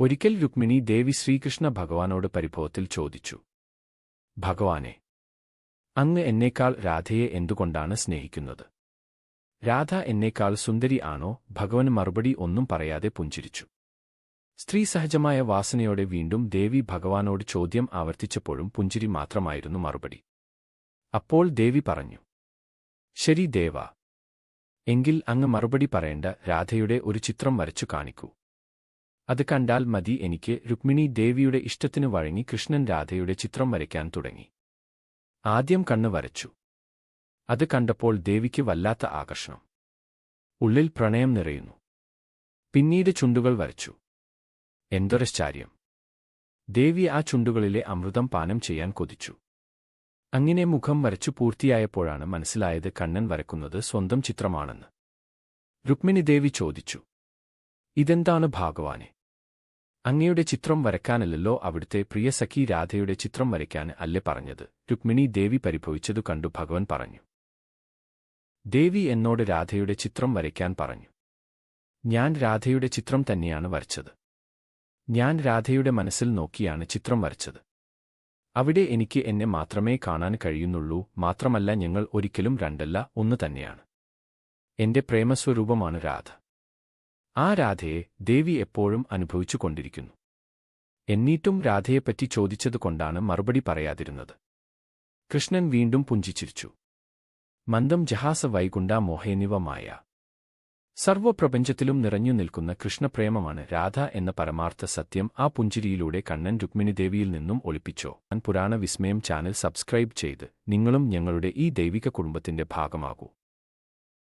ഒരിക്കൽ രുക്മിണി ദേവി ശ്രീകൃഷ്ണ ഭഗവാനോട് പരിഭവത്തിൽ ചോദിച്ചു. ഭഗവാനെ അങ്ങ് എന്നേക്കാൾ രാധയെ എന്തുകൊണ്ടാണ് സ്നേഹിക്കുന്നത്? രാധ എന്നേക്കാൾ സുന്ദരി ആണോ? ഭഗവാൻ മറുപടി ഒന്നും പറയാതെ പുഞ്ചിരിച്ചു. സ്ത്രീ സഹജമായ വാസനയോടെ വീണ്ടും ദേവി ഭഗവാനോട് ചോദ്യം ആവർത്തിച്ചപ്പോഴും പുഞ്ചിരി മാത്രമായിരുന്നു മറുപടി. അപ്പോൾ ദേവി പറഞ്ഞു ശരി ദേവ എങ്കിൽ അങ്ങ് മറുപടി പറയേണ്ട രാധയുടെ ഒരു ചിത്രം വരച്ചു കാണിക്കൂ. അത് കണ്ടാൽ മതി എനിക്ക് രുക്മിണി ദേവിയുടെ ഇഷ്ടത്തിനു വഴങ്ങി കൃഷ്ണൻ രാധയുടെ ചിത്രം വരയ്ക്കാൻ തുടങ്ങി. ആദ്യം കണ്ണ് വരച്ചു. അത് കണ്ടപ്പോൾ ദേവിക്ക് വല്ലാത്ത ആകർഷണം. ഉള്ളിൽ പ്രണയം നിറയുന്നു. പിന്നീട് ചുണ്ടുകൾ വരച്ചു. എന്തൊരശ്ചാര്യം. ദേവി ആ ചുണ്ടുകളിലെ അമൃതം പാനം ചെയ്യാൻ കൊതിച്ചു. അങ്ങനെ മുഖം വരച്ചു പൂർത്തിയായപ്പോഴാണ് മനസ്സിലായത് കണ്ണൻ വരക്കുന്നത് സ്വന്തം ചിത്രമാണെന്ന്. രുക്മിണി ദേവി ചോദിച്ചു. ഇതെന്താണ് ഭാഗവാനെ? അങ്ങയുടെ ചിത്രം വരയ്ക്കാനല്ലല്ലോ അവിടുത്തെ പ്രിയ സഖി രാധയുടെ ചിത്രം വരയ്ക്കാൻ അല്ലേ പറഞ്ഞത്? രുക്മിണി ദേവി പരിഭവിച്ചതു കണ്ടു ഭഗവൻ പറഞ്ഞു. ദേവി എന്നോട് രാധയുടെ ചിത്രം വരയ്ക്കാൻ പറഞ്ഞു. ഞാൻ രാധയുടെ ചിത്രം തന്നെയാണ് വരച്ചത്. ഞാൻ രാധയുടെ മനസ്സിൽ നോക്കിയാണ് ചിത്രം വരച്ചത്. അവിടെ എനിക്ക് എന്നെ മാത്രമേ കാണാൻ കഴിയുന്നുള്ളൂ മാത്രമല്ല ഞങ്ങൾ ഒരിക്കലും രണ്ടല്ല ഒന്ന് തന്നെയാണ്. എന്റെ പ്രേമസ്വരൂപമാണ് രാധ. ആ രാധയെ ദേവി എപ്പോഴും അനുഭവിച്ചുകൊണ്ടിരിക്കുന്നു. എന്നിട്ടും രാധയെപ്പറ്റി ചോദിച്ചതുകൊണ്ടാണ് മറുപടി പറയാതിരുന്നത്. കൃഷ്ണൻ വീണ്ടും പുഞ്ചിച്ചിരിച്ചു. മന്ദം ജഹാസ വൈകുണ്ട മോഹേനിവമായ സർവപ്രപഞ്ചത്തിലും നിറഞ്ഞു നിൽക്കുന്ന കൃഷ്ണപ്രേമമാണ് രാധ എന്ന പരമാർത്ഥ സത്യം ആ പുഞ്ചിരിയിലൂടെ കണ്ണൻ രുക്മിണിദേവിയിൽ നിന്നും ഒളിപ്പിച്ചോ. ഞാൻ പുരാണ വിസ്മയം ചാനൽ സബ്സ്ക്രൈബ് ചെയ്ത് നിങ്ങളും ഞങ്ങളുടെ ഈ ദൈവിക കുടുംബത്തിന്റെ ഭാഗമാകൂ.